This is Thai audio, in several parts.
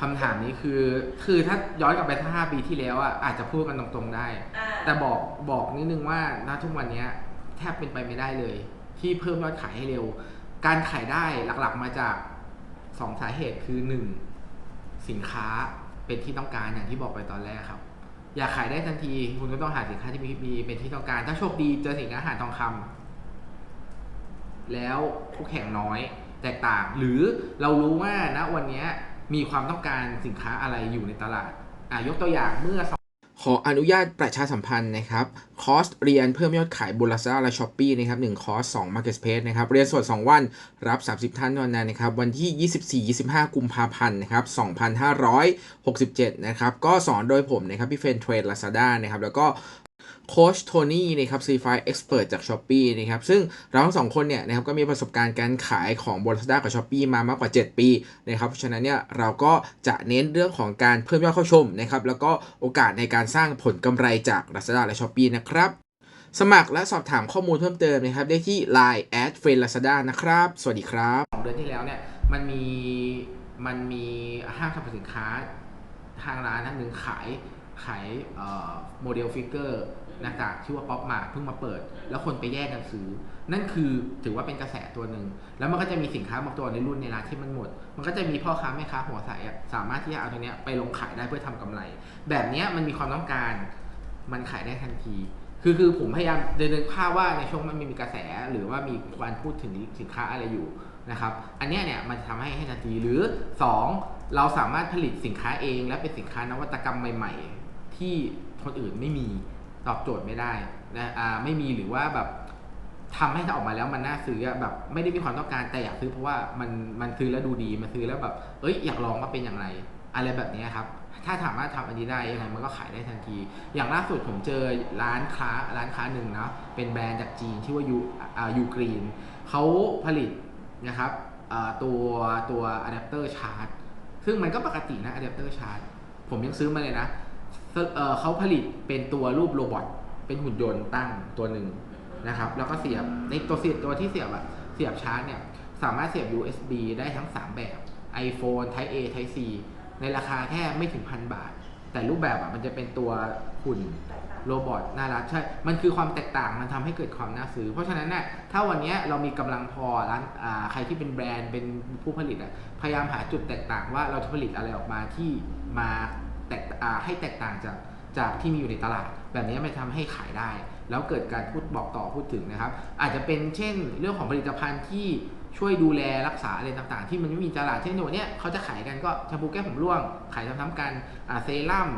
คำถามนี้คือคือถ้าย้อนกลับไปถ้าห้าปีที่แล้วอะอาจจะพูดกันตรงๆได้อ่าแต่บอกบอกนิดนึงว่าณทุกวันเนี้ยแทบเป็นไปไม่ได้เลย ที่เพิ่มยอดขายให้เร็ว การขายได้หลักๆมาจากสองสาเหตุคือหนึ่งสินค้าเป็นที่ต้องการอย่างที่บอกไปตอนแรกครับ อยากขายได้ทันที คุณก็ต้องหาสินค้าที่มีมีเป็นที่ต้องการ ถ้าโชคดีเจอสินค้าอาหารทองคำแล้วคู่แข่งน้อยแตกต่าง หรือเรารู้ว่าณวันเนี้ย มีความต้องการสินค้าอะไรอยู่ในตลาดอะยกตัวอย่างเมื่อ ขออนุญาตประชาสัมพันธ์นะครับคอร์สเรียนเพิ่มยอดขายบน Lazada และ Shopee นะครับ1คอร์ส2 Market Space นะครับเรียนสด 2 วันรับ 30 ท่านวันนั้นนะครับวันที่ 24-25 กุมภาพันธ์นะครับ2567 นะครับก็สอนโดยผมนะครับพี่เฟนเทรด Lazada นะครับแล้วก็ โค้ชโทนี่นะครับ c ีไฟเอ็กซ์เพรสจาก s h อ p e e นะครับ ซึ่งเราทั้งสองคนเนี่ยนะครับก็มีประสบการณ์การขายของบน Lazada กับ s h อ p e e มามากกว่า 7 ปีนะครับเพราะฉะนั้นเนี่ยเราก็จะเน้นเรื่องของการเพิ่มยอดเข้าชมนะครับแล้วก็โอกาสในการสร้างผลกำไรจาก Lazada และ s h อ p e e นะครับ สมัครและสอบถามข้อมูลเพิ่มเติมนะครับได้ที่ Line at f r i e n d Lazada นะครับ สวัสดีครับสองเดือนที่แล้วเนี่ยมันมีมันมีห้างสรรพสินค้าทางร้านนั้นหนึ่งขาย ขายโมเดลฟิกเกอร์หน้ากากชื่ว่าป๊อปมาเพิ่งมาเปิด แล้วคนไปแย่งกันซื้อ นั่นคือถือว่าเป็นกระแสตัวหนึ่ง แล้วมันก็จะมีสินค้าบางตัวในรุ่นในร้านที่มันหมด มันก็จะมีพ่อค้าแม่ค้าหัวใสสามารถที่จะเอาตัวเนี้ยไปลงขายได้เพื่อทำกำไร แบบนี้มันมีความต้องการ มันขายได้ทันที คือคือผมพยายามเดินเดินภาพว่าในช่วงมันมีกระแสหรือว่ามีการพูดถึงสินค้าอะไรอยู่นะครับ อันนี้เนี่ยมันจะทำให้ให้ทันทีหรือ 2 เราสามารถผลิตสินค้าเอง และเป็นสินค้านวัตกรรมใหม่ๆ ที่คนอื่นไม่มีตอบโจทย์ไม่ได้นะอ่าไม่มีหรือว่าแบบทำให้ถ้าออกมาแล้วมันน่าซื้อแบบไม่ได้มีความต้องการแต่อยากซื้อเพราะว่ามันมันซื้อแล้วดูดีมันซื้อแล้วแบบ เอ้ยอยากลองว่าเป็นอย่างไร อะไรแบบนี้ครับ ถ้าสามารถทำอันนี้ได้ยังไงมันก็ขายได้ทันที อย่างล่าสุดผมเจอร้านค้าร้านค้าหนึ่งนะเป็นแบรนด์จากจีนชื่ว่ายูอ่ายูกรีนเขาผลิตนะครับตัวตัวอะแดปเตอร์ชาร์จซึ่งมันก็ปกตินะอะแดปเตอร์ชาร์จผมยังซื้อมาเลยนะ เออเขาผลิตเป็นตัวรูปโรบอทเป็นหุ่นยนต์ตั้งตัวหนึ่งนะครับ แล้วก็เสียบในตัวเสียบตัวที่เสียบอะเสียบชาร์จเนี่ยสามารถเสียบ USB ได้ทั้ง 3 แบบ iPhone Type A Type C ในราคาแค่ไม่ถึงพันบาท แต่รูปแบบอะมันจะเป็นตัวหุ่นโรบอทน่ารักใช่ มันคือความแตกต่างมันทำให้เกิดความน่าซื้อ เพราะฉะนั้นเนี่ยถ้าวันนี้เรามีกำลังพอร้านอ่าใครที่เป็นแบรนด์เป็นผู้ผลิตอะพยายามหาจุดแตกต่างว่าเราจะผลิตอะไรออกมาที่มา แตกให้แตกต่างจากจากที่มีอยู่ในตลาด แบบนี้ไมันทำให้ขายได้ แล้วเกิดการพูดบอกต่อพูดถึงนะครับ อาจจะเป็นเช่นเรื่องของผลิตภัณฑ์ที่ช่วยดูแลรักษาอะไรต่างๆ ที่มันไม่มีตลาดเช่นตัวเนี้ยเขาจะขายกันก็แชมพูแก้ผมร่วง ขายซ้ำๆกันเซรั่ม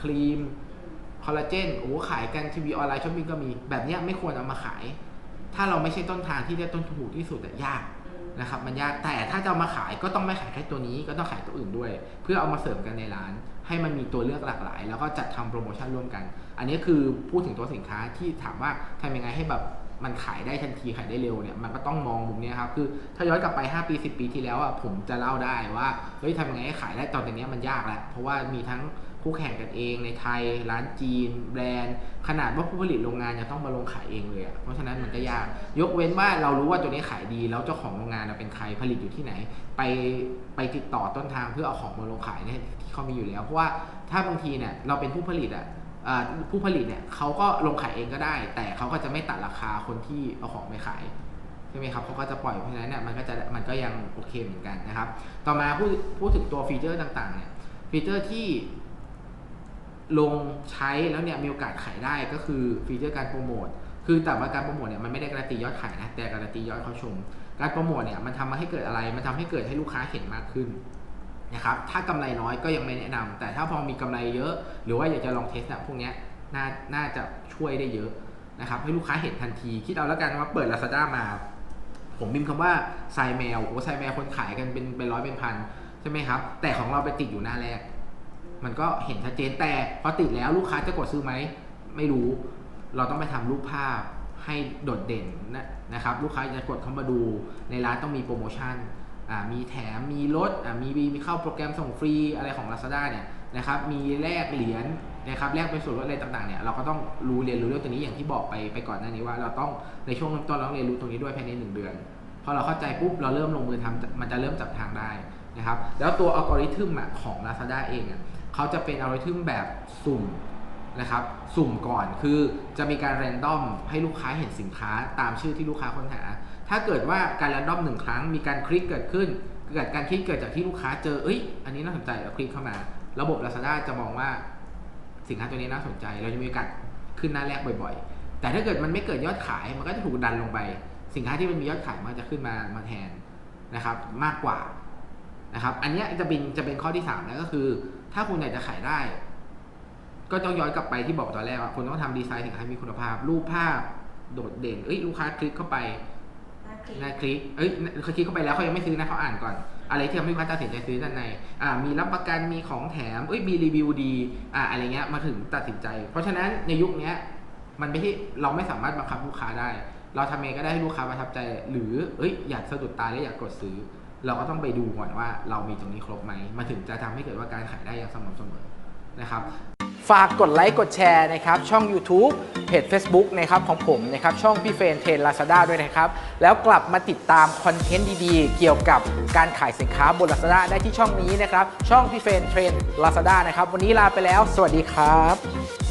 ครีมคอลลาเจนโอ้ขายกันทีวีออนไลน์ช้อปปิ้งก็มีแบบนี้ไม่ควรเอามาขาย ถ้าเราไม่ใช่ต้นทางที่ได้ต้นถูกที่สุดอะยาก นะครับมันยากแต่ถ้าจะเอามาขายก็ต้องไม่ขายแค่ตัวนี้ก็ต้องขายตัวอื่นด้วย เพื่อเอามาเสริมกันในร้าน ให้มันมีตัวเลือกหลากหลาย แล้วก็จัดทำโปรโมชั่นร่วมกัน อันนี้คือพูดถึงตัวสินค้าที่ถามว่าทำยังไงให้แบบมันขายได้ทันทีขายได้เร็วเนี่ยมันก็ต้องมองมุมนี้ครับคือถ้าย้อนกลับไป 5 ปี 10 ปีที่แล้วอะผมจะเล่าได้ว่าเฮ้ยทำยังไงให้ขายได้ตอนนี้มันยากแล้วเพราะว่ามีทั้ง คู่แข่งกันเองในไทย ร้านจีน แบรนด์ ขนาดว่าผู้ผลิตโรงงานยังต้องมาลงขายเองเลยอะเพราะฉะนั้นมันก็ยาก ยกเว้นว่าเรารู้ว่าตัวนี้ขายดี แล้วเจ้าของโรงงานเป็นใครผลิตอยู่ที่ไหน ไปไปติดต่อต้นทางเพื่อเอาของมาลงขายเนี่ยที่เขามีอยู่แล้วเพราะว่าถ้าบางทีเนี่ยเราเป็นผู้ผลิตอะอ่าผู้ผลิตเนี่ยเขาก็ลงขายเองก็ได้ แต่เขาก็จะไม่ตัดราคาคนที่เอาของไปขายใช่ไหมครับเขาก็จะปล่อยเพราะฉะนั้นเนี่ยมันก็จะมันก็ยังโอเคเหมือนกันนะครับ ต่อมาพูดพูดถึงตัวฟีเจอร์ต่างๆเนี่ยฟีเจอร์ที่ ลงใช้แล้วเนี่ยมีโอกาสขายได้ก็คือฟีเจอร์การโปรโมทคือแต่ว่าการโปรโมทเนี่ยมันไม่ได้การันตียอดขายนะแต่การันตียอดเข้าชม การโปรโมทเนี่ยมันทำมาให้เกิดอะไร มันทำให้เกิดให้ลูกค้าเห็นมากขึ้นนะครับถ้ากำไรน้อยก็ยังไม่แนะนำแต่ถ้าพอมีกำไรเยอะ หรือว่าอยากจะลองเทสเนี่ยพวกนี้น่าน่าจะช่วยได้เยอะนะครับให้ลูกค้าเห็นทันทีคิดเอาแล้วกันว่าเปิด Lazada มา ผมพิมพ์คำว่าไซแมวโอ้ไซแมวคนขายกันเป็นเป็นร้อยเป็นพันใช่ไหมครับแต่ของเราไปติดอยู่หน้าแรก มันก็เห็นชัดเจนแต่พอติดแล้วลูกค้าจะกดซื้อไหม ไม่รู้ เราต้องไปทำรูปภาพให้โดดเด่นนะนะครับ ลูกค้าจะกดเข้ามาดูในร้านต้องมีโปรโมชั่นมีแถมมีลดมีมีเข้าโปรแกรมส่งฟรีอะไรของ Lazada เนี่ยนะครับมีแลกเหรียญนะครับแลกเป็นส่วนลดอะไรต่างๆเนี่ยเราก็ต้องรู้เรียนรู้เรื่องตัวนี้อย่างที่บอกไปไปก่อนหน้านี้ว่าเราต้องในช่วงต้นเราต้องเรียนรู้ตรงนี้ด้วยภายในหนึ่งเดือน พอเราเข้าใจปุ๊บเราเริ่มลงมือทำมันจะเริ่มจับทางได้นะครับ แล้วตัวอัลกอริทึมของ Lazada เองเขาจะเป็นอัลกอริทึมแบบสุ่มนะครับ สุ่มก่อนคือจะมีการแรนดอมให้ลูกค้าเห็นสินค้าตามชื่อที่ลูกค้าค้นหา ถ้าเกิดว่าการแรนดอมหนึ่งครั้งมีการคลิกเกิดขึ้นเกิดการคลิกเกิดจากที่ลูกค้าเจอเอ้ยอันนี้น่าสนใจแล้วคลิกเข้ามา ระบบ Lazada จะมองว่าสินค้าตัวนี้น่าสนใจ เราจะมีโอกาสขึ้นหน้าแรกบ่อยๆ แต่ถ้าเกิดมันไม่เกิดยอดขายมันก็จะถูกดันลงไป สินค้าที่มันมียอดขายมันจะขึ้นมามาแทนนะครับ มากกว่านะครับ อันเนี้ยจะเป็นจะเป็นข้อที่3แล้วก็คือ ถ้าคุณอยากจะขายได้ ก็ต้องย้อนกลับไปที่บอกตอนแรกว่าคุณต้องทำดีไซน์สินค้าให้มีคุณภาพ รูปภาพโดดเด่น เอ้ยลูกค้าคลิกเข้าไปน่าคลิกนาคลิก เอ้ยเขาคลิกเข้าไปแล้วเขายังไม่ซื้อนะเขาอ่านก่อน อะไรที่ทำให้ลูกค้าตัดสินใจซื้อด้านใน อ่า มีรับประกันมีของแถม เอ้ยมีรีวิวดี อ่าอะไรเงี้ยมาถึงตัดสินใจ เพราะฉะนั้นในยุคเนี้ยมันไม่ใช่เราไม่สามารถบังคับลูกค้าได้ เราทำเองก็ได้ให้ลูกค้าประทับใจ หรือเอ้ยอยากสะดุดตาและอยากกดซื้อ เราก็ต้องไปดูก่อนว่าเรามีตรงนี้ครบไหมมาถึงจะทำให้เกิดว่าการขายได้อย่างสม่ำเสมอนะครับ ฝากกดไลค์กดแชร์นะครับ ช่อง YouTube เพจ Facebook นะครับของผมนะครับ ช่องพี่เฟรนเทรนลาซาด้าด้วยนะครับ แล้วกลับมาติดตามคอนเทนต์ดีๆ เกี่ยวกับการขายสินค้าบน Lazada ได้ที่ช่องนี้นะครับ ช่องพี่เฟรนเทรนลาซาด้านะครับ วันนี้ลาไปแล้ว สวัสดีครับ